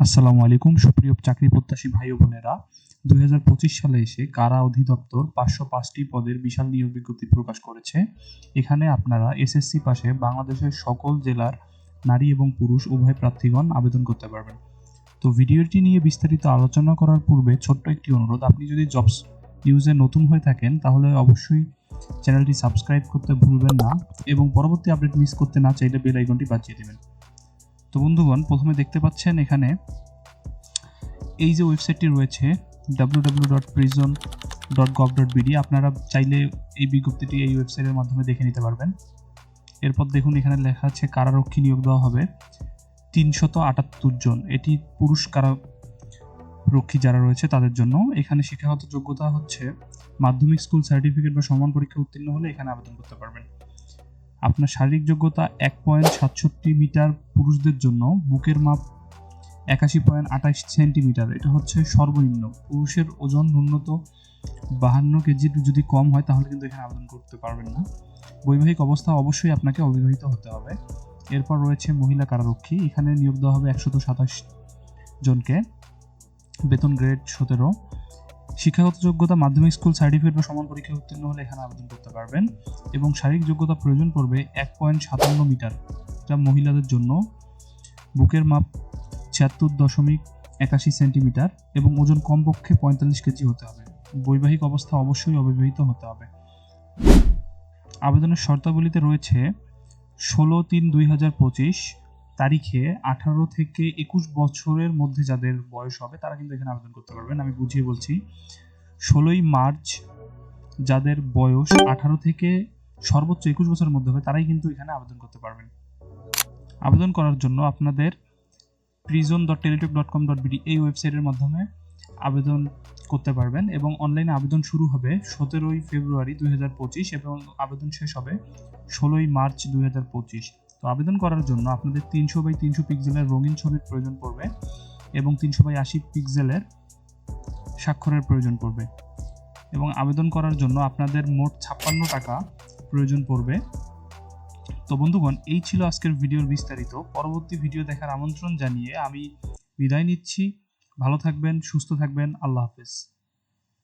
আসসালামু আলাইকুম, সুপ্রিয় চাকরি প্রত্যাশী ভাই ও বোনেরা। দু হাজার পঁচিশ সালে এসে কারা অধিদপ্তর পাঁচশো পাঁচটি পদের বিশাল নিয়োগ বিজ্ঞপ্তি প্রকাশ করেছে? এখানে আপনারা এসএসসি পাশে বাংলাদেশের সকল জেলার নারী এবং পুরুষ উভয় প্রার্থীগণ আবেদন করতে পারবেন। তো ভিডিওটি নিয়ে বিস্তারিত আলোচনা করার পূর্বে ছোট্ট একটি অনুরোধ, আপনি যদি জবস নিউজে নতুন হয়ে থাকেন, তাহলে অবশ্যই চ্যানেলটি সাবস্ক্রাইব করতে ভুলবেন না এবং পরবর্তী আপডেট মিস করতে না চাইলে বেল আইকনটি বাজিয়ে দেবেন। তো বন্ধুগণ, প্রথমে দেখতে পাচ্ছেন এখানে এই যে ওয়েবসাইটটি রয়েছে www.prison.gov.bd আপনারা চাইলে এই বিজ্ঞপ্তিটি এই ওয়েবসাইটের মাধ্যমে দেখে নিতে পারবেন। এরপর দেখুন এখানে লেখা আছে কারারক্ষী নিয়োগ দেওয়া হবে তিনশত আটাত্তর জন। এটি পুরুষ কারারক্ষী যারা রয়েছে তাদের জন্য। এখানে শিক্ষাগত যোগ্যতা হচ্ছে মাধ্যমিক স্কুল সার্টিফিকেট বা সমান পরীক্ষা উত্তীর্ণ হলে এখানে আবেদন করতে পারবেন। আপনার শারীরিক যোগ্যতা এক পয়েন্ট সাতষট্টি মিটার পুরুষদের জন্য। বুকের মাপ একাশি পয়েন্ট আঠাশ সেন্টিমিটার এটা হচ্ছে সর্বনিম্ন। পুরুষের ওজন ন্যূনত বাহান্ন কেজির যদি কম হয়, তাহলে কিন্তু এখানে আবেদন করতে পারবেন না। বৈবাহিক অবস্থা অবশ্যই আপনাকে অবিবাহিত হতে হবে। এরপর রয়েছে মহিলা কারারক্ষী। এখানে নিয়োগ দেওয়া হবে একশত সাতাশ জনকে। বেতন গ্রেড সতেরো। শিক্ষাগত যোগ্যতা মাধ্যমিক স্কুল সার্টিফিকেট বা সমান পরীক্ষায় উত্তীর্ণ হলে এখানে আবেদন করতে পারবেন এবং শারীরিক যোগ্যতা প্রয়োজন পড়বে এক পয়েন্ট সাতান্ন মিটার, যা মহিলাদের জন্য বুকের মাপ ছিয়াত্তর দশমিক একাশি সেন্টিমিটার এবং ওজন কমপক্ষে পঁয়তাল্লিশ কেজি হতে হবে। বৈবাহিক অবস্থা অবশ্যই অবিবাহিত হতে হবে। আবেদনের শর্তাবলীতে রয়েছে ষোলো তিন দুই হাজার পঁচিশ তারিখে আঠারো থেকে একুশ বছরের মধ্যে যাদের বয়স হবে, তারা কিন্তু এখানে আবেদন করতে পারবেন। আমি বুঝিয়ে বলছি, ষোলোই মার্চ যাদের বয়স আঠারো থেকে সর্বোচ্চ একুশ বছরের মধ্যে হবে, তারাই কিন্তু এখানে আবেদন করতে পারবেন। আবেদন করার জন্য আপনাদের prison dot Teletalk dot com dot BD এই ওয়েবসাইটের মাধ্যমে আবেদন করতে পারবেন এবং অনলাইনে আবেদন শুরু হবে সতেরোই ফেব্রুয়ারি দুই হাজার পঁচিশ এবং আবেদন শেষ হবে ষোলোই মার্চ দুই হাজার পঁচিশ। তো আবেদন করার জন্য আপনাদের তিনশো বাই তিনশো পিক্সেলের রঙিন ছবির প্রয়োজন পড়বে এবং তিনশো বাই আশি পিক্সেলের স্বাক্ষরের প্রয়োজন পড়বে। এবং আবেদন করার জন্য আপনাদের মোট ছাপ্পান্ন টাকা প্রয়োজন পড়বে। তো বন্ধুগণ, এই ছিল আজকের ভিডিওর বিস্তারিত। পরবর্তী ভিডিও দেখার আমন্ত্রণ জানিয়ে আমি বিদায় নিচ্ছি। ভালো থাকবেন, সুস্থ থাকবেন। আল্লাহ হাফেজ।